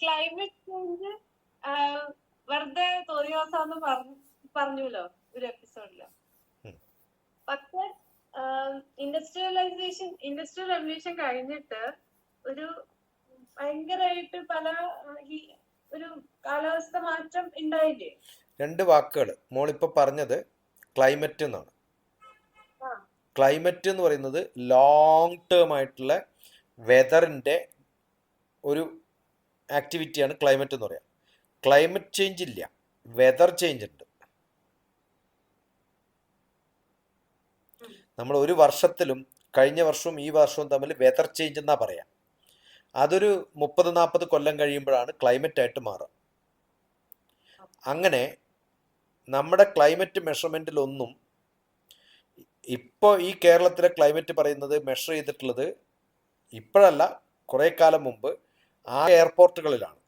Climate change വെറുതെ തോന്നിവാസാന്ന് പറഞ്ഞു പറഞ്ഞല്ലോ ഒരു എപ്പിസോഡിൽ പക്ഷെ ഇൻഡസ്ട്രിയലൈസേഷൻ ഇൻഡസ്ട്രിയൽ റെവല്യൂഷൻ കഴിഞ്ഞിട്ട് ഒരു ഭയങ്കരമായിട്ട് പല ഒരു കാലാവസ്ഥ മാറ്റം ഉണ്ടായില്ലേ? രണ്ട് വാക്കുകൾ മോളിപ്പോ പറഞ്ഞത് ക്ലൈമറ്റ് എന്നാണ്. ക്ലൈമറ്റ് എന്ന് പറയുന്നത് ലോങ് ടേം ആയിട്ടുള്ള വെതറിന്റെ ഒരു ആക്ടിവിറ്റിയാണ് ക്ലൈമറ്റ് എന്ന് പറയാം. ക്ലൈമറ്റ് ചേഞ്ച് ഇല്ല. വെതർ ചേഞ്ച് ഉണ്ട്. നമ്മൾ ഒരു വർഷത്തിലും കഴിഞ്ഞ വർഷവും ഈ വർഷവും തമ്മിൽ വെതർ ചേഞ്ച് എന്നാ പറയാം. അതൊരു മുപ്പത് നാൽപ്പത് കൊല്ലം കഴിയുമ്പോഴാണ് ക്ലൈമറ്റ് ആയിട്ട് മാറുക. അങ്ങനെ നമ്മുടെ ക്ലൈമറ്റ് മെഷർമെന്റിലൊന്നും ഇപ്പോൾ ഈ കേരളത്തിലെ ക്ലൈമറ്റ് പറയുന്നത് മെഷർ ചെയ്തിട്ടുള്ളത് ഇപ്പോഴല്ല കുറേ കാലം മുമ്പ് ആ എയർപോർട്ടുകളിലാണ്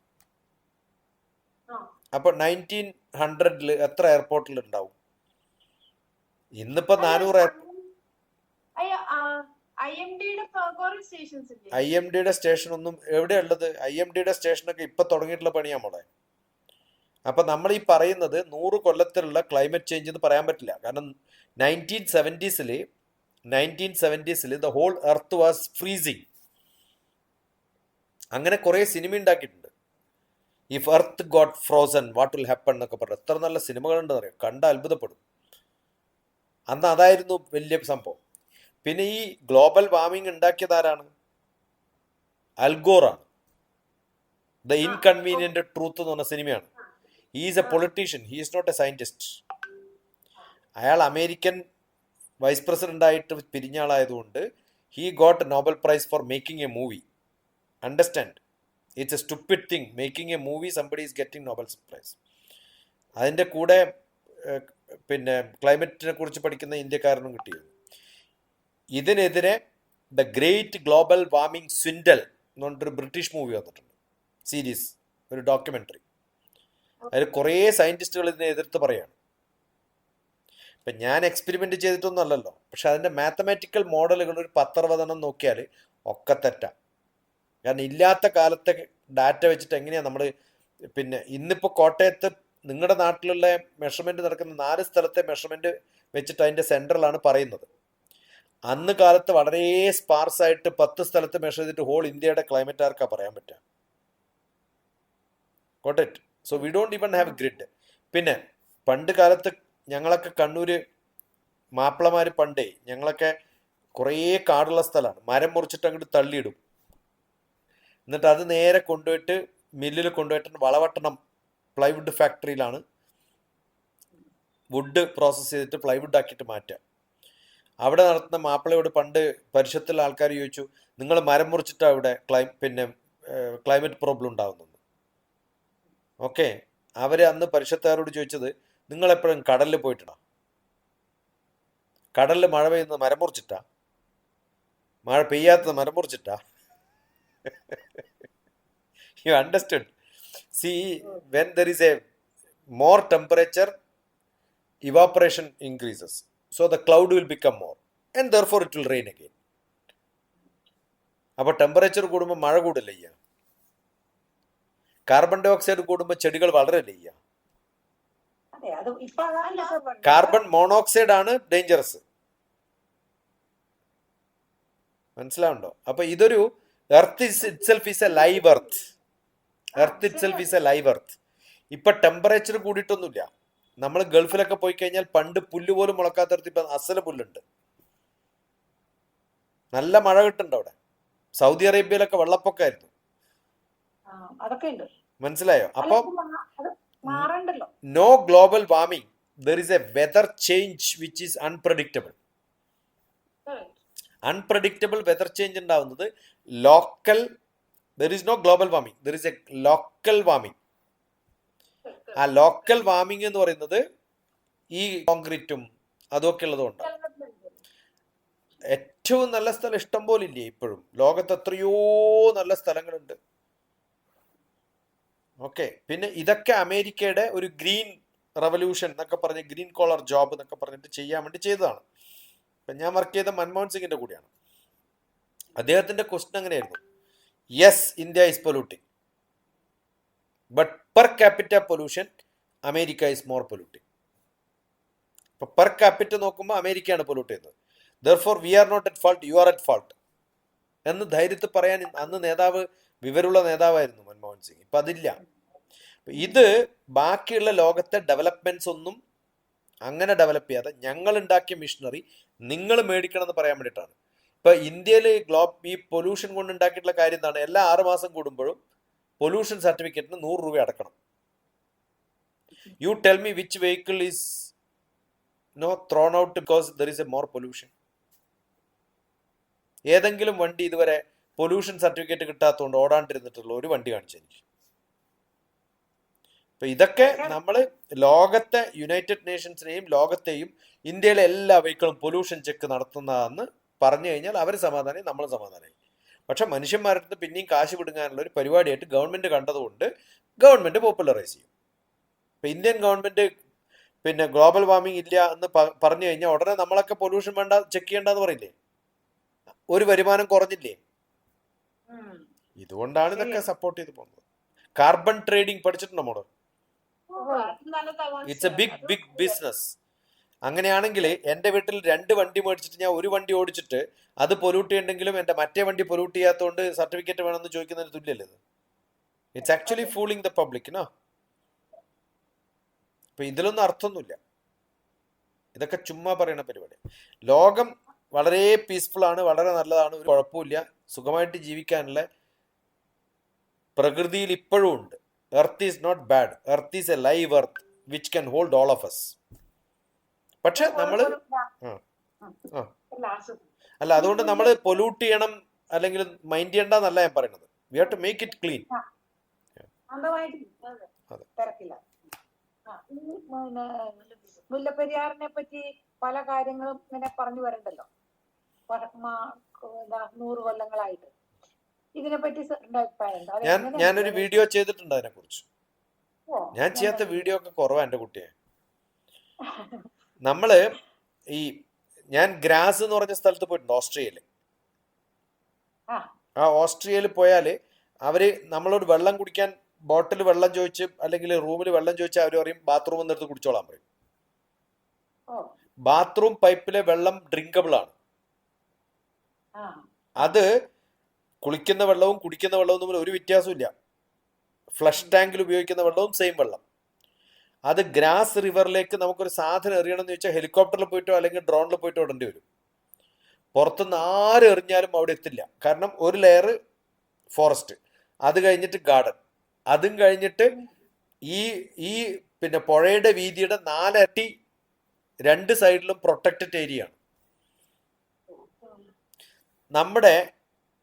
അപ്പൊ നയന്റീൻ ഹൺഡ്രഡിൽ എത്ര എയർപോർട്ടിൽ ഉണ്ടാവും ഇന്നിപ്പോ നാനൂറ് ഐ എം ഡിയുടെ സ്റ്റേഷൻ ഒന്നും എവിടെയുള്ളത്? ഐ എം ഡിയുടെ സ്റ്റേഷനൊക്കെ ഇപ്പൊ തുടങ്ങിയിട്ടുള്ള പണിയാ മോളെ. അപ്പൊ നമ്മൾ ഈ പറയുന്നത് നൂറ് കൊല്ലത്തിലുള്ള ക്ലൈമറ്റ് ചേഞ്ച് എന്ന് പറയാൻ പറ്റില്ല. കാരണം നയന്റീൻ സെവന്റീസിൽ nineteen സെവന്റീസിൽ the whole earth was freezing അങ്ങനെ കുറേ സിനിമ ഉണ്ടാക്കിയിട്ടുണ്ട് if earth got frozen what will happen എന്നൊക്കെ പറഞ്ഞു എത്ര നല്ല സിനിമകളുണ്ടെന്ന് അറിയാം. കണ്ട അത്ഭുതപ്പെടും. അന്ന് അതായിരുന്നു വലിയ സംഭവം. പിന്നെ ഈ ഗ്ലോബൽ വാർമിംഗ് ഉണ്ടാക്കിയത് ആരാണ് അൽഗോറാണ് ദ ഇൻകൺവീനിയന്റ് ട്രൂത്ത് എന്ന് പറഞ്ഞ സിനിമയാണ്. Is a politician he is not a scientist അയാൾ അമേരിക്കൻ വൈസ് പ്രസിഡന്റ് ആയിട്ട് പിരിഞ്ഞ ആളായതുകൊണ്ട് he got Nobel prize for making a movie understand it's a stupid thing making a movie somebody is getting Nobel prize അതിന്റെ കൂടെ പിന്നെ ക്ലൈമറ്റിനെ കുറിച്ച് പഠിക്കുന്ന ഇന്ത്യക്കാരനും കിട്ടിയിരുന്നു. ഇതിനെതിരെ the great global warming swindle എന്ന് പറഞ്ഞിട്ടൊരു ബ്രിട്ടീഷ് മൂവി വന്നിട്ടുണ്ട്. സീരീസ് ഒരു ഡോക്യുമെന്ററി അതിൽ കുറേ സയന്റിസ്റ്റുകൾ ഇതിനെ എതിർത്ത് പറയാണ് ഇപ്പം ഞാൻ എക്സ്പെരിമെന്റ് ചെയ്തിട്ടൊന്നും അല്ലല്ലോ. പക്ഷെ അതിന്റെ മാത്തമാറ്റിക്കൽ മോഡലുകൾ ഒരു പത്തറുപതെണ്ണം നോക്കിയാൽ ഒക്കെ തെറ്റാം. കാരണം ഇല്ലാത്ത കാലത്തെ ഡാറ്റ വെച്ചിട്ട് എങ്ങനെയാണ് നമ്മൾ പിന്നെ ഇന്നിപ്പോൾ കോട്ടയത്ത് നിങ്ങളുടെ നാട്ടിലുള്ള മെഷർമെന്റ് നടക്കുന്ന നാല് സ്ഥലത്തെ മെഷർമെന്റ് വെച്ചിട്ട് അതിന്റെ സെന്ററിലാണ് പറയുന്നത്. അന്ന് കാലത്ത് വളരെ സ്പാർസ് ആയിട്ട് പത്ത് സ്ഥലത്ത് മെഷർ ചെയ്തിട്ട് ഹോൾ ഇന്ത്യയുടെ ക്ലൈമറ്റ് ആർക്കാ പറയാൻ പറ്റുക കോട്ടയറ്റ് so we don't even have grid പിന്നെ പണ്ട് കാലത്ത് ഞങ്ങളൊക്കെ കണ്ണൂര് മാപ്പിളമാർ പണ്ടേ ഞങ്ങളൊക്കെ കുറേ കാടുള്ള സ്ഥലമാണ് മരം മുറിച്ചിട്ട് അങ്ങോട്ട് തള്ളിയിടും. എന്നിട്ട് അത് നേരെ കൊണ്ടുപോയിട്ട് മില്ലിൽ കൊണ്ടുപോയിട്ട് വളവട്ടണം പ്ലൈവുഡ് ഫാക്ടറിയിലാണ് വുഡ് പ്രോസസ്സ് ചെയ്തിട്ട് പ്ലൈവുഡ് ആക്കിയിട്ട് മാറ്റുക. അവിടെ നടത്തുന്ന മാപ്പിളയോട് പണ്ട് പരിഷത്തുള്ള ആൾക്കാർ ചോദിച്ചു നിങ്ങൾ മരം മുറിച്ചിട്ടാണ് ഇവിടെ ക്ലൈ പിന്നെ ക്ലൈമറ്റ് പ്രോബ്ലം ഉണ്ടാകുന്നത് ഓക്കെ അവർ അന്ന് പരിഷത്തുകാരോട് ചോദിച്ചത് നിങ്ങൾ എപ്പോഴും കടലിൽ പോയിട്ടാ കടലിൽ മഴ പെയ്യുന്നത് മരം മുറിച്ചിട്ടാ? മഴ പെയ്യാത്തത് മരം മുറിച്ചിട്ടാ? You understood see when there is a more temperature evaporation increases. So the cloud will become more and therefore it will rain again. അപ്പോൾ ടെമ്പറേച്ചർ കൂടുമ്പോൾ മഴ കൂടില്ല ചെയ്യുക കാർബൺ ഡൈ ഓക്സൈഡ് കൂടുമ്പോൾ ചെടികൾ വളരല്ല ചെയ്യുക. കാർബൺ മോണോക്സൈഡ് ആണ് ഡേഞ്ചറസ് മനസ്സിലാവുണ്ടോ അപ്പൊ ഇതൊരു earth itself is a live earth earth itself is a live earth ഇപ്പൊ ടെമ്പറേച്ചർ കൂടിയിട്ടൊന്നുമില്ല. നമ്മൾ ഗൾഫിലൊക്കെ പോയി കഴിഞ്ഞാൽ പണ്ട് പുല്ല് പോലും മുളക്കാത്തടത്ത് ഇപ്പൊ അസല പുല്ലുണ്ട്. നല്ല മഴ കിട്ടുന്നുണ്ട് അവിടെ. സൗദി അറേബ്യയിലൊക്കെ വെള്ളപ്പൊക്കമായിരുന്നു ഉണ്ട്. മനസ്സിലായോ? അപ്പൊ no global warming there is a weather change which is unpredictable unpredictable weather change ഉണ്ടാവുന്നത് local there is no global warming there is a local warming ആ ലോക്കൽ വാർമിംഗ് എന്ന് പറയുന്നത് ഈ കോൺക്രീറ്റും അതൊക്കെ ഉള്ളതുകൊണ്ടാണ് ഏറ്റവും നല്ല സ്ഥലം ഇഷ്ടം പോലെ ഇല്ലേ ഇപ്പോഴും. ലോകത്ത് എത്രയോ നല്ല സ്ഥലങ്ങളുണ്ട്. ഓക്കെ പിന്നെ ഇതൊക്കെ അമേരിക്കയുടെ ഒരു ഗ്രീൻ റവല്യൂഷൻ എന്നൊക്കെ പറഞ്ഞ് ഗ്രീൻ കോളർ ജോബ് എന്നൊക്കെ പറഞ്ഞിട്ട് ചെയ്യാൻ വേണ്ടി ചെയ്തതാണ്. ഇപ്പം ഞാൻ വർക്ക് ചെയ്ത മൻമോഹൻ സിംഗിന്റെ കൂടെയാണ്. അദ്ദേഹത്തിന്റെ ക്വസ്റ്റൻ അങ്ങനെയായിരുന്നു yes India is polluting but per capita pollution America is more polluting ഇപ്പൊ പെർ ക്യാപിറ്റ നോക്കുമ്പോൾ അമേരിക്കയാണ് പൊല്യൂട്ട് ചെയ്യുന്നത്. Therefore we are not at fault you are at fault എന്ന് ധൈര്യത്തിൽ പറയാൻ അന്ന് നേതാവ് വിവരമുള്ള നേതാവായിരുന്നു മൻമോഹൻ സിംഗ്. ഇപ്പം അതില്ല. ഇത് ബാക്കിയുള്ള ലോകത്തെ ഡെവലപ്മെന്റ്സ് ഒന്നും അങ്ങനെ ഡെവലപ്പ് ചെയ്യാതെ ഞങ്ങൾ ഉണ്ടാക്കിയ മിഷനറി നിങ്ങൾ മേടിക്കണം എന്ന് പറയാൻ വേണ്ടിയിട്ടാണ്. ഇപ്പൊ ഇന്ത്യയിൽ ഗ്ലോബ് ഈ പൊല്യൂഷൻ കൊണ്ട് ഉണ്ടാക്കിയിട്ടുള്ള കാര്യം എന്താണ്? എല്ലാ ആറ് മാസം കൂടുമ്പോഴും പൊല്യൂഷൻ സർട്ടിഫിക്കറ്റിന് നൂറ് രൂപ അടക്കണം. You tell me which vehicle is no thrown out because there is a more pollution ഏതെങ്കിലും വണ്ടി ഇതുവരെ പൊല്യൂഷൻ സർട്ടിഫിക്കറ്റ് കിട്ടാത്തതുകൊണ്ട് ഓടാണ്ടിരുന്നിട്ടുള്ള ഒരു വണ്ടി കാണിച്ചു എനിക്ക് അപ്പൊ ഇതൊക്കെ നമ്മൾ ലോകത്തെ യുണൈറ്റഡ് നേഷൻസിനെയും ലോകത്തെയും ഇന്ത്യയിലെ എല്ലാ വെഹിക്കിളും പൊല്യൂഷൻ ചെക്ക് നടത്തുന്നതെന്ന് പറഞ്ഞു കഴിഞ്ഞാൽ അവർ സമാധാനം നമ്മൾ സമാധാനമായി. പക്ഷെ മനുഷ്യന്മാരുടെ അടുത്ത് പിന്നെയും കാശ് വിടുങ്ങാനുള്ള ഒരു പരിപാടിയായിട്ട് ഗവൺമെന്റ് കണ്ടതുകൊണ്ട് ഗവൺമെന്റ് പോപ്പുലറൈസ് ചെയ്യും. ഇപ്പൊ ഇന്ത്യൻ ഗവൺമെന്റ് പിന്നെ ഗ്ലോബൽ വാർമിംഗ് ഇല്ല എന്ന് പറഞ്ഞു കഴിഞ്ഞാൽ ഉടനെ നമ്മളൊക്കെ പൊല്യൂഷൻ വേണ്ട ചെക്ക് ചെയ്യേണ്ടെന്ന് പറയില്ലേ? ഒരു വരുമാനം കുറഞ്ഞില്ലേ. ഇതുകൊണ്ടാണ് ഇതൊക്കെ സപ്പോർട്ട് ചെയ്ത് പോകുന്നത്. കാർബൺ ട്രേഡിംഗ് പഠിച്ചിട്ടുണ്ടോ മോൾ? It's a big big business അങ്ങനെയാണെങ്കിൽ എന്റെ വീട്ടിൽ രണ്ട് വണ്ടി മേടിച്ചിട്ട് ഞാൻ ഒരു വണ്ടി ഓടിച്ചിട്ട് അത് പൊല്യൂട്ട് ചെയ്യണ്ടെങ്കിലും എന്റെ മറ്റേ വണ്ടി പൊല്യൂട്ട് ചെയ്യാത്തതുകൊണ്ട് സർട്ടിഫിക്കറ്റ് വേണമെന്ന് ചോദിക്കുന്നതിന് തുല്യല്ലേ ഇത്? It's actually fooling the public no അപ്പൊ ഇതിലൊന്നും അർത്ഥമൊന്നുമില്ല. ഇതൊക്കെ ചുമ്മാ പറയുന്ന പരിപാടി ലോകം വളരെ പീസ്ഫുൾ ആണ് വളരെ നല്ലതാണ് ഒരു കുഴപ്പമില്ല സുഖമായിട്ട് ജീവിക്കാനുള്ള പ്രകൃതിയിൽ ഇപ്പോഴും ഉണ്ട്. Earth is not bad earth is a live earth which can hold all of us പക്ഷെ നമ്മൾ അല്ല അതുകൊണ്ട് നമ്മൾ പൊല്യൂട്ട് ചെയ്യണം അല്ലെങ്കിൽ മൈൻഡ് ചെയ്യണ്ടെന്നല്ല ഞാൻ പറയുന്നത്. We have to make it clean മുല്ലപ്പെരിയാറിനെ പറ്റി പല കാര്യങ്ങളും ഇങ്ങനെ പറഞ്ഞു വരണ്ടല്ലോ. നൂറ് കൊല്ലങ്ങളായിട്ട്. സാറിന്റെ അഭിപ്രായം ഞാൻ ഞാനൊരു? വീഡിയോ ചെയ്തിട്ടുണ്ട് അതിനെ കുറിച്ച് ഞാൻ ചെയ്യാത്ത വീഡിയോ ഒക്കെ കുറവാ എന്റെ കുട്ടിയെ. നമ്മൾ ഈ ഞാൻ ഗ്രാസ് എന്ന് പറഞ്ഞ സ്ഥലത്ത് പോയിട്ടുണ്ട് ഓസ്ട്രിയയിൽ ആ. ഓസ്ട്രിയയിൽ പോയാൽ അവർ നമ്മളോട് വെള്ളം കുടിക്കാൻ ബോട്ടിൽ വെള്ളം ചോദിച്ച് അല്ലെങ്കിൽ റൂമിൽ വെള്ളം ചോദിച്ച് അവർ പറയും ബാത്റൂം എന്നെടുത്ത് കുടിച്ചോളാൻ പറയും. ബാത്റൂം പൈപ്പിലെ വെള്ളം ഡ്രിങ്കബിൾ ആണ്. അത് കുളിക്കുന്ന വെള്ളവും കുടിക്കുന്ന വെള്ളവും തമ്മിൽ ഒരു വ്യത്യാസവും ഇല്ല ഫ്ലഷ് ടാങ്കിൽ ഉപയോഗിക്കുന്ന വെള്ളവും സെയിം വെള്ളം. അത് ഗ്രാസ് റിവറിലേക്ക് നമുക്കൊരു സാധനം എറിയണം എന്ന് ഹെലികോപ്റ്ററിൽ പോയിട്ടോ അല്ലെങ്കിൽ ഡ്രോണിൽ പോയിട്ടോ ഇടേണ്ടി വരും. പുറത്തുനിന്ന് ആര് എറിഞ്ഞാലും അവിടെ എത്തില്ല. കാരണം ഒരു ലെയർ ഫോറസ്റ്റ് അത് കഴിഞ്ഞിട്ട് ഗാർഡൻ അതും കഴിഞ്ഞിട്ട് ഈ ഈ പിന്നെ പുഴയുടെ വീതിയുടെ നാലരട്ടി രണ്ട് സൈഡിലും പ്രൊട്ടക്റ്റഡ് ഏരിയ ആണ്. നമ്മുടെ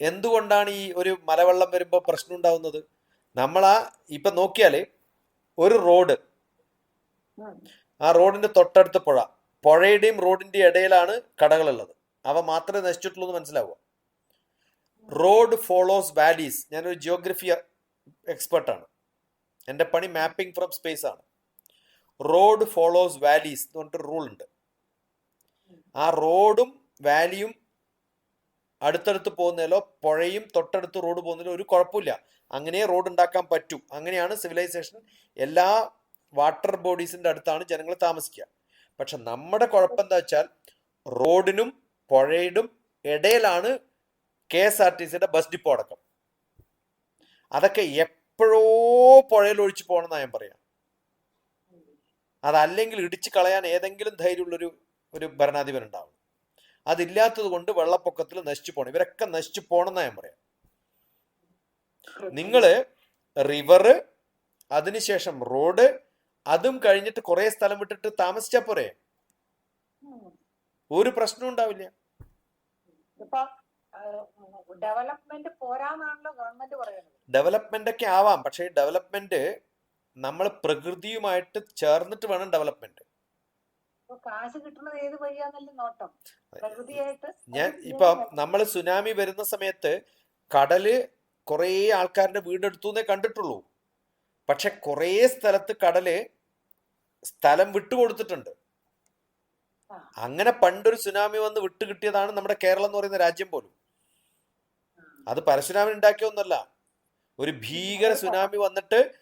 എന്തുകൊണ്ടാണ് ഈ ഒരു മലവെള്ളം വരുമ്പോൾ പ്രശ്നം ഉണ്ടാവുന്നത്? നമ്മളാ ഇപ്പൊ നോക്കിയാൽ ഒരു റോഡ് ആ റോഡിന്റെ തൊട്ടടുത്ത് പുഴ. പുഴയുടെയും റോഡിന്റെ ഇടയിലാണ് കടകളുള്ളത്. അവ മാത്രമേ നശിച്ചിട്ടുള്ളൂ എന്ന് മനസ്സിലാവുക. റോഡ് ഫോളോസ് വാലീസ് ഞാനൊരു ജിയോഗ്രഫി എക്സ്പെർട്ടാണ് എന്റെ പണി മാപ്പിംഗ് ഫ്രം സ്പേസ് ആണ്. റോഡ് ഫോളോസ് വാലീസ് എന്ന് പറഞ്ഞിട്ട് റൂൾ ഉണ്ട്. ആ റോഡും വാലിയും അടുത്തടുത്ത് പോകുന്നതിലോ പുഴയും തൊട്ടടുത്ത് റോഡ് പോകുന്നതിലോ ഒരു കുഴപ്പമില്ല. അങ്ങനെ റോഡ് ഉണ്ടാക്കാൻ പറ്റൂ. അങ്ങനെയാണ് സിവിലൈസേഷൻ എല്ലാ വാട്ടർ ബോഡീസിന്റെ അടുത്താണ് ജനങ്ങൾ താമസിക്കുക. പക്ഷെ നമ്മുടെ കുഴപ്പം എന്താ വെച്ചാൽ റോഡിനും പുഴയിടും ഇടയിലാണ് കെ എസ് ആർ ടി സിയുടെ ബസ് ഡിപ്പോ അടക്കം. അതൊക്കെ എപ്പോഴോ പുഴയിൽ ഒഴിച്ചു പോകണമെന്നാണ് ഞാൻ പറയാം. അതല്ലെങ്കിൽ ഇടിച്ചു കളയാൻ ഏതെങ്കിലും ധൈര്യമുള്ളൊരു ഒരു ഭരണാധിപൻ ഉണ്ടാവും അതില്ലാത്തത് കൊണ്ട് വെള്ളപ്പൊക്കത്തിൽ നശിച്ചു പോണം. ഇവരൊക്കെ നശിച്ചു പോകണമെന്നാണ് ഞാൻ പറയാം. നിങ്ങൾ റിവറ് അതിനുശേഷം റോഡ് അതും കഴിഞ്ഞിട്ട് കുറെ സ്ഥലം വിട്ടിട്ട് താമസിച്ചാ പോരെ? ഒരു പ്രശ്നവും ഉണ്ടാവില്ല. ഡെവലപ്മെന്റ് ഒക്കെ ആവാം. പക്ഷേ ഡെവലപ്മെന്റ് നമ്മൾ പ്രകൃതിയുമായിട്ട് ചേർന്നിട്ട് വേണം ഡെവലപ്മെന്റ് ഇപ്പൊ കാശ് കിട്ടുന്നത് ഏത് വഴിയാന്നല്ലേ നോട്ടം പ്രകൃതിയായിട്ട് ഞാൻ ഇപ്പൊ നമ്മൾ സുനാമി വരുന്ന സമയത്ത് കടൽ കുറേ ആൾക്കാരുടെ വീടെടുത്തു എന്നേ കണ്ടിട്ടുള്ളൂ. പക്ഷെ കുറേ സ്ഥലത്ത് കടൽ സ്ഥലം വിട്ടുകൊടുത്തിട്ടുണ്ട്. അങ്ങനെ പണ്ടൊരു സുനാമി വന്ന് വിട്ടു കിട്ടിയതാണ് നമ്മുടെ കേരളം എന്ന് പറയുന്ന രാജ്യം പോലും. അത് പരശുരാമൻ ഉണ്ടാക്കിയൊന്നുമല്ല ഒരു ഭീകര സുനാമി വന്നിട്ട്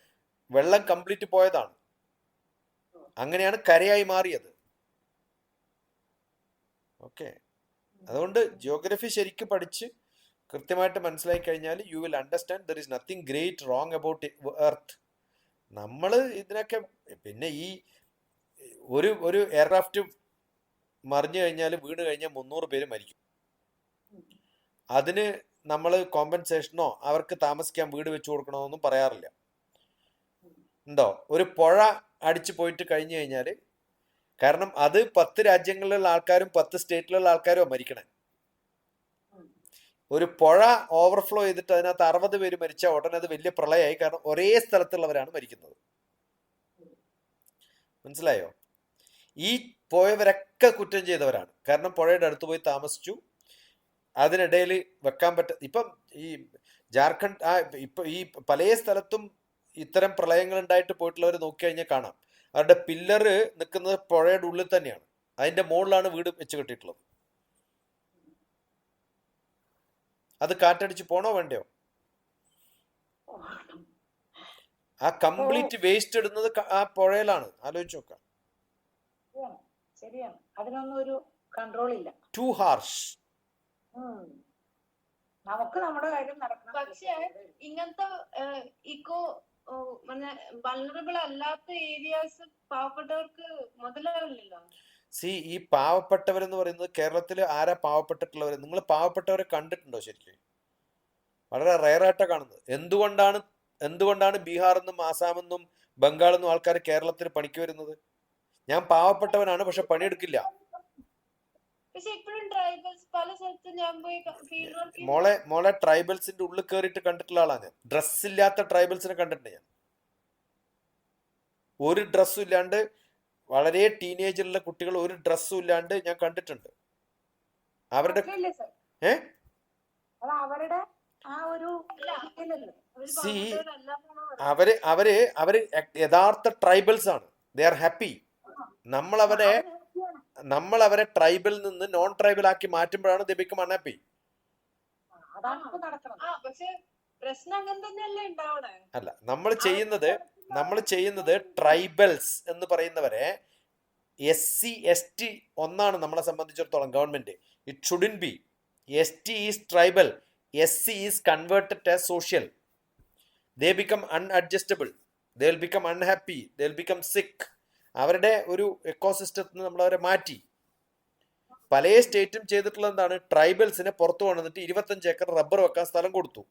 വെള്ളം കംപ്ലീറ്റ് പോയതാണ്. അങ്ങനെയാണ് കരയായി മാറിയത്. ഓക്കെ. അതുകൊണ്ട് ജിയോഗ്രഫി ശരിക്കും പഠിച്ച് കൃത്യമായിട്ട് മനസ്സിലാക്കി കഴിഞ്ഞാൽ you will understand there is nothing great wrong about earth നമ്മൾ ഇതിനൊക്കെ പിന്നെ ഈ ഒരു ഒരു എയർക്രാഫ്റ്റ് മറിഞ്ഞു കഴിഞ്ഞാൽ വീണ് കഴിഞ്ഞാൽ മുന്നൂറ് പേര് മരിക്കും. അതിന് നമ്മൾ കോമ്പൻസേഷനോ അവർക്ക് താമസിക്കാൻ വീട് വെച്ചു കൊടുക്കണമെന്നൊന്നും പറയാറില്ല. ഉണ്ടോ? ഒരു പുഴ അടിച്ചു പോയിട്ട് കഴിഞ്ഞു കഴിഞ്ഞാൽ കാരണം അത് പത്ത് രാജ്യങ്ങളിലുള്ള ആൾക്കാരും പത്ത് സ്റ്റേറ്റിലുള്ള ആൾക്കാരും മരിക്കണേ. ഒരു പുഴ ഓവർഫ്ലോ ചെയ്തിട്ട് അതിനകത്ത് അറുപത് പേര് മരിച്ച ഉടനെ അത് വലിയ പ്രളയമായി. കാരണം ഒരേ സ്ഥലത്തുള്ളവരാണ് മരിക്കുന്നത്. മനസ്സിലായോ? ഈ പോയവരൊക്കെ കുറ്റം ചെയ്തവരാണ്. കാരണം പുഴയുടെ അടുത്ത് പോയി താമസിച്ചു. അതിനിടയിൽ വെക്കാൻ പറ്റ ഇപ്പം ഈ ജാർഖണ്ഡ് ആ ഇപ്പൊ ഈ പല സ്ഥലത്തും ഇത്തരം പ്രളയങ്ങൾ ഉണ്ടായിട്ട് പോയിട്ടുള്ളവർ നോക്കി കഴിഞ്ഞാൽ കാണാം. അവരുടെ പില്ലറ് നിൽക്കുന്നത് പുഴയുടെ ഉള്ളിൽ തന്നെയാണ്. അതിന്റെ മുകളിലാണ് വീട് വെച്ച് കെട്ടിയിട്ടുള്ളത്. അത് കാറ്റടിച്ച് പോണോ വേണ്ടയോ? ആ കംപ്ലീറ്റ് വേസ്റ്റ് ഇടുന്നത് ആ പുഴയിലാണ്. ആലോചിച്ച് നോക്കാം. ശരിയാണ് അതിനൊന്നും ഒരു കൺട്രോൾ ഇല്ല. ടു ഹാർഷ് നമുക്ക് നമ്മുടെ കാര്യം നടക്കണം. പക്ഷേ ഇങ്ങനത്തെ ഇക്കോ അല്ലാത്ത പാവപ്പെട്ടവർക്ക് സി ഈ പാവപ്പെട്ടവരെന്ന് പറയുന്നത് കേരളത്തിൽ ആരാ പാവപ്പെട്ടിട്ടുള്ളവർ നിങ്ങൾ പാവപ്പെട്ടവരെ കണ്ടിട്ടുണ്ടോ ശരിക്കും? വളരെ റയറായിട്ടാണ് കാണുന്നത്. എന്തുകൊണ്ടാണ് എന്തുകൊണ്ടാണ് ബീഹാർ നിന്നും ആസാം നിന്നും ബംഗാളിൽ നിന്നും ആൾക്കാർ കേരളത്തിൽ പണിക്ക് വരുന്നത്? ഞാൻ പാവപ്പെട്ടവനാണ് പക്ഷെ പണിയെടുക്കില്ല. പക്ഷെ ഇപ്പോഴും ട്രൈബൽസ് പല സ്ഥലത്തും ഞാൻ പോയി ഫീൽഡ് വർക്ക് മോളെ മോളെ ട്രൈബൽസിന്റെ ഉള്ളിൽ കയറിയിട്ട് കണ്ടിട്ടുള്ള ആളാണ് ഞാൻ. ഡ്രസ് ഇല്ലാത്ത ട്രൈബൽസിനെ കണ്ടിട്ടുണ്ട് ഞാൻ. ഒരു ഡ്രസ്സും ഇല്ലാണ്ട് വളരെ ടീനേജിലുള്ള കുട്ടികൾ ഒരു ഡ്രസ്സും ഇല്ലാണ്ട് ഞാൻ കണ്ടിട്ടുണ്ട്. അവരുടെ ഏ? അവരുടെ ആ ഒരു അല്ല. ഇതിലല്ലേ അവർ അവർ അവർ അവർ യഥാർത്ഥ ട്രൈബൽസ് ആണ്. ദേ ആർ ഹാപ്പി നമ്മൾ അവരെ. നമ്മൾ അവരെ ട്രൈബിൽ നിന്ന് നോൺ ട്രൈബൽ ആക്കി മാറ്റുമ്പോഴാണ് ദേ ബിക്കം അൺഹാപ്പി ആ, അതാണ് ഇപ്പൊ ആ പക്ഷെ പ്രശ്നം അങ്ങനെ തന്നെയല്ലേ ഉണ്ടാവണേ? അല്ല നമ്മൾ ചെയ്യുന്നത് നമ്മൾ ചെയ്യുന്നത് ട്രൈബൽസ് എന്ന് പറയുന്നവരെ എസ് സി എസ് ടി ഒന്നാണ് നമ്മളെ സംബന്ധിച്ചിടത്തോളം government. It shouldn't be S T is tribal S C is converted as social they become unadjustable they will become unhappy they will become sick അവരുടെ ഒരു എക്കോസിസ്റ്റത്തിൽ നമ്മൾ അവരെ മാറ്റി. പല സ്റ്റേറ്റും ചെയ്തിട്ടുള്ള എന്താണ്? ട്രൈബൽസിനെ പുറത്തു കൊണ്ടുവന്നിട്ട് ഇരുപത്തഞ്ച് ഏക്കർ റബ്ബർ വെക്കാൻ സ്ഥലം കൊടുത്തു.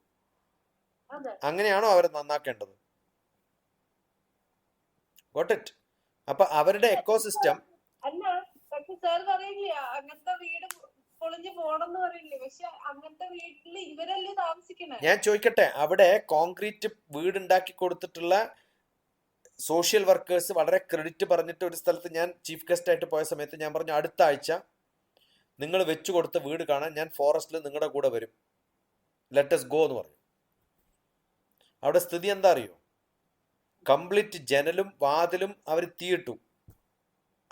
അങ്ങനെയാണോ അവരെ നന്നാക്കേണ്ടത്? ഗോട്ട് ഇറ്റ് അപ്പൊ അവരുടെ എക്കോസിസ്റ്റം വീട് ഞാൻ ചോദിക്കട്ടെ അവിടെ കോൺക്രീറ്റ് വീടുണ്ടാക്കി കൊടുത്തിട്ടുള്ള സോഷ്യൽ വർക്കേഴ്സ് വളരെ ക്രെഡിറ്റ് പറഞ്ഞിട്ട് ഒരു സ്ഥലത്ത് ഞാൻ ചീഫ് ഗസ്റ്റ് ആയിട്ട് പോയ സമയത്ത് ഞാൻ പറഞ്ഞു അടുത്ത ആഴ്ച നിങ്ങൾ വെച്ചു കൊടുത്ത വീട് കാണാൻ ഞാൻ ഫോറസ്റ്റിൽ നിങ്ങളുടെ കൂടെ വരും. ലെറ്റസ് ഗോ എന്ന് പറഞ്ഞു. അവിടെ സ്ഥിതി എന്താ അറിയോ? കംപ്ലീറ്റ് ജനലും വാതിലും അവർ തീയിട്ടു.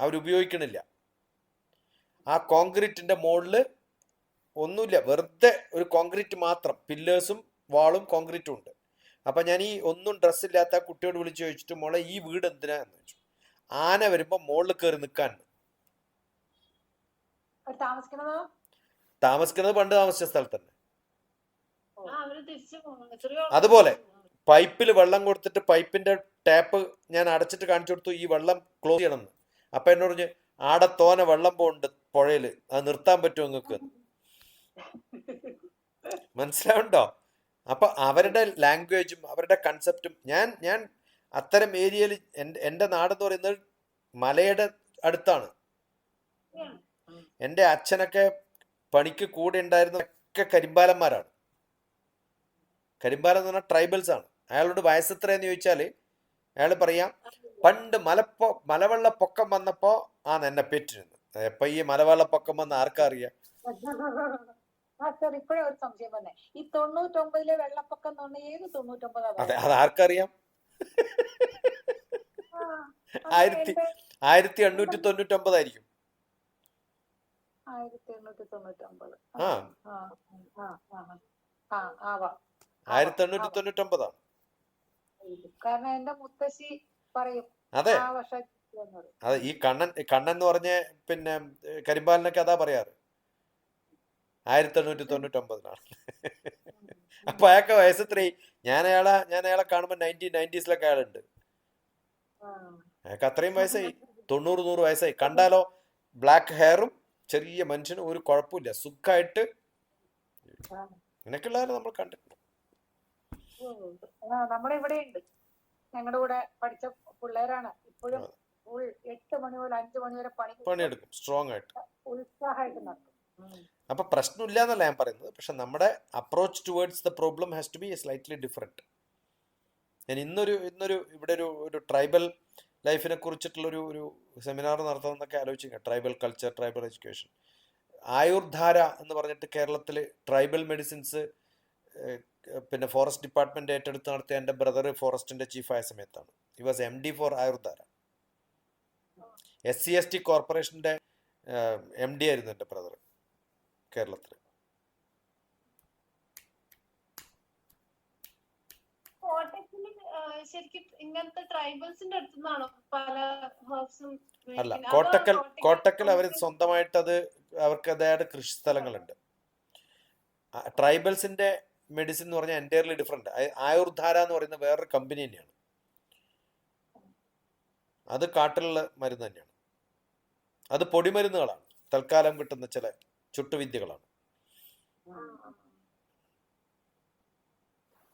അവരുപയോഗിക്കണില്ല ആ കോൺക്രീറ്റിന്റെ മുകളിൽ ഒന്നുമില്ല വെറുതെ ഒരു കോൺക്രീറ്റ് മാത്രം പില്ലേഴ്സും വാളും കോൺക്രീറ്റും ഉണ്ട്. അപ്പൊ ഞാൻ ഈ ഒന്നും ഡ്രസ് ഇല്ലാത്ത കുട്ടിയോട് വിളിച്ചു ചോദിച്ചിട്ട് മോളെ ഈ വീട് എന്തിനാ? എന്ന് ചോദിച്ചു. ആന വരുമ്പോ മുകളിൽ കയറി നിൽക്കാൻ താമസിക്കുന്നതോ പണ്ട് താമസിച്ച സ്ഥലത്ത് തന്നെ അതുപോലെ. പൈപ്പിൽ വെള്ളം കൊടുത്തിട്ട് പൈപ്പിന്റെ ടാപ്പ് ഞാൻ അടച്ചിട്ട് കാണിച്ചു കൊടുത്തു ഈ വെള്ളം ക്ലോസ് ചെയ്യണമെന്ന്. അപ്പൊ എന്നോട് പറഞ്ഞു ആടെ തോന വെള്ളം പോകുന്നുണ്ട് പുഴയിൽ. അത് നിർത്താൻ പറ്റുമോ നിങ്ങൾക്ക് മനസ്സിലാവുണ്ടോ അപ്പൊ അവരുടെ ലാംഗ്വേജും അവരുടെ കൺസെപ്റ്റും ഞാൻ ഞാൻ അത്തരം ഏരിയയിൽ എന്റെ എന്റെ നാടെന്ന് പറയുന്നത് മലയുടെ അടുത്താണ്. എന്റെ അച്ഛനൊക്കെ പണിക്ക് കൂടെ ഉണ്ടായിരുന്ന ഒക്കെ കരിമ്പാലന്മാരാണ്. കരിമ്പാലം എന്ന് പറഞ്ഞാൽ ട്രൈബൽസ് ആണ്. അയാളോട് വയസ്സെത്രയെന്ന് ചോദിച്ചാൽ അയാൾ പറയാം പണ്ട് മലപ്പോ മലവെള്ളപ്പൊക്കം വന്നപ്പോ ആ എന്നെ പെറ്റിരുന്നു എപ്പ ഈ മലവെള്ളപ്പൊക്കം വന്ന ആർക്കാ അറിയാം? ആ സർ ഇപ്പോഴേ ഒരു സംശയം വന്നേ. ഈ തൊണ്ണൂറ്റൊമ്പതിലെ വെള്ളപ്പൊക്കം എന്ന് പറഞ്ഞ ഏത് തൊണ്ണൂറ്റൊമ്പതാ അതെ അത് ആർക്കറിയാം? ആയിരത്തി- ആയിരത്തി എണ്ണൂറ്റി തൊണ്ണൂറ്റി ഒമ്പതായിരിക്കും ആയിരത്തി എണ്ണൂറ്റി ആയിരത്തി തൊണ്ണൂറ്റി ഒമ്പതാണ് കാരണം എന്റെ മുത്തശ്ശി പറയും അതെ. പറയും ഈ കണ്ണൻ കണ്ണൻ എന്ന് പറഞ്ഞ പിന്നെ കരിമ്പാലിനൊക്കെ അതാ പറയാറ്. ആയിരത്തി എണ്ണൂറ്റി തൊണ്ണൂറ്റൊമ്പതിലാണ് അപ്പൊ അയാൾക്ക് വയസ്സ് എത്രയായി ഞാൻ അയാളെ ഞാൻ അയാളെ കാണുമ്പോൾ നയന്റീൻ നയന്റീസിലൊക്കെ അയാളുണ്ട്. അയാൾക്ക് അത്രയും വയസ്സായി. തൊണ്ണൂറ് നൂറ് വയസ്സായി. കണ്ടാലോ ബ്ലാക്ക് ഹെയറും ചെറിയ മനുഷ്യനും ഒരു കുഴപ്പമില്ല. സുഖമായിട്ട് ആ. ഇങ്ങനെയൊക്കെയുള്ളവരെ നമ്മൾ കണ്ടിട്ടുണ്ട്. നമ്മുടെ ഇവിടെ ഉണ്ട്. ഞങ്ങളുടെ കൂടെ പഠിച്ച പിള്ളേരാണ്. ഇപ്പോഴും. ഫുൾ എട്ട് മണി മുതൽ അഞ്ചു മണി വരെ പണി പണിയെടുക്കും. സ്ട്രോങ് ആയിട്ട്. ഉത്സാഹമായിട്ട് നടത്തും ഉം. അപ്പൊ പ്രശ്നമില്ല എന്നല്ല ഞാൻ പറയുന്നത്. പക്ഷെ നമ്മുടെ approach towards the problem has to be slightly different ഞാൻ ഇന്നൊരു ഇന്നൊരു ഇവിടെ ഒരു ഒരു ട്രൈബൽ ലൈഫിനെ കുറിച്ചിട്ടുള്ള ഒരു സെമിനാർ നടത്തണമെന്നൊക്കെ ആലോചിക്കുക. Tribal culture tribal education Ayurdhara എന്ന് പറഞ്ഞിട്ട് കേരളത്തിൽ ട്രൈബൽ മെഡിസിൻസ് പിന്നെ ഫോറസ്റ്റ് ഡിപ്പാർട്ട്മെന്റ് ഏറ്റെടുത്ത് നടത്തിയ എന്റെ ബ്രദർ ഫോറസ്റ്റിന്റെ ചീഫായ സമയത്താണ്. ഈ was M D for Ayurdhara. S C S T കോർപ്പറേഷന്റെ എം ഡി ആയിരുന്നു എന്റെ ബ്രദർ കേരളത്തിൽ അല്ല കോട്ടക്കൽ കോട്ടക്കൽ അവർ സ്വന്തമായിട്ട് അത് അവർക്ക് അതായത് കൃഷി സ്ഥലങ്ങളുണ്ട്. ട്രൈബൽസിന്റെ മെഡിസിൻ എന്ന് പറഞ്ഞാൽ എന്റയർലി ഡിഫറെന്റ് ആയുർധാര എന്ന് പറയുന്ന വേറൊരു കമ്പനി തന്നെയാണ്. അത് കാട്ടിലുള്ള മരുന്ന് തന്നെയാണ്. അത് പൊടിമരുന്നുകളാണ്. തൽക്കാലം കിട്ടുന്ന ചില ചുട്ടുവിദ്യകളാണ്.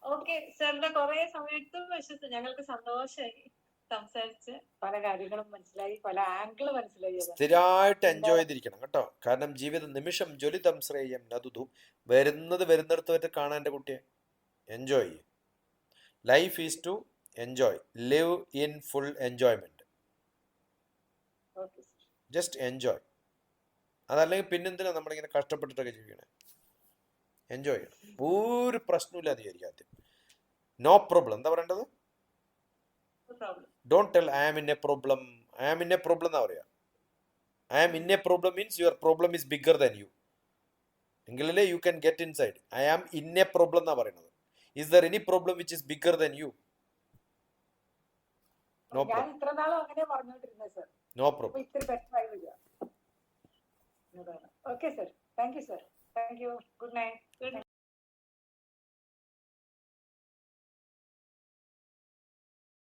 ഓക്കെ സാറിന്റെ കുറെ സമയത്തും ഞങ്ങൾക്ക് സന്തോഷമായി സംസാരിച്ച്. പല കാര്യങ്ങളും മനസ്സിലായി പല ആംഗിൾ മനസ്സിലായി. അത്. സ്ഥിരമായിട്ട് എൻജോയ് ചെയ്തിരിക്കണം കേട്ടോ. കാരണം ജീവിത നിമിഷം ജ്വലിതം ശ്രേയം നതുതു വരുന്നത് വരുന്നിടത്ത് വരെ കാണാൻ എന്റെ കുട്ടിയെ. എൻജോയ് ചെയ്യും life is to enjoy live in full enjoyment. Just enjoy അതല്ലെങ്കിൽ പിന്നെന്തിനാ നമ്മളിങ്ങനെ കഷ്ടപ്പെട്ടിട്ടൊക്കെ ജീവിക്കണേ? എൻജോയ് ചെയ്യണം. ഒരു പ്രശ്നമില്ല ആദ്യം. നോ പ്രോബ്ലം എന്താ പറയേണ്ടത്? Don't tell I am in a problem I am in a problem എന്നാ പറയാ? I am in a problem means your problem is bigger than you എങ്കിലല്ലേ you can get inside I am in a problem എന്നാ പറയുന്നത് is there any problem which is bigger than you no problem no problem ഇത്തിരി better ആയി വരിക okay sir thank you sir thank you good night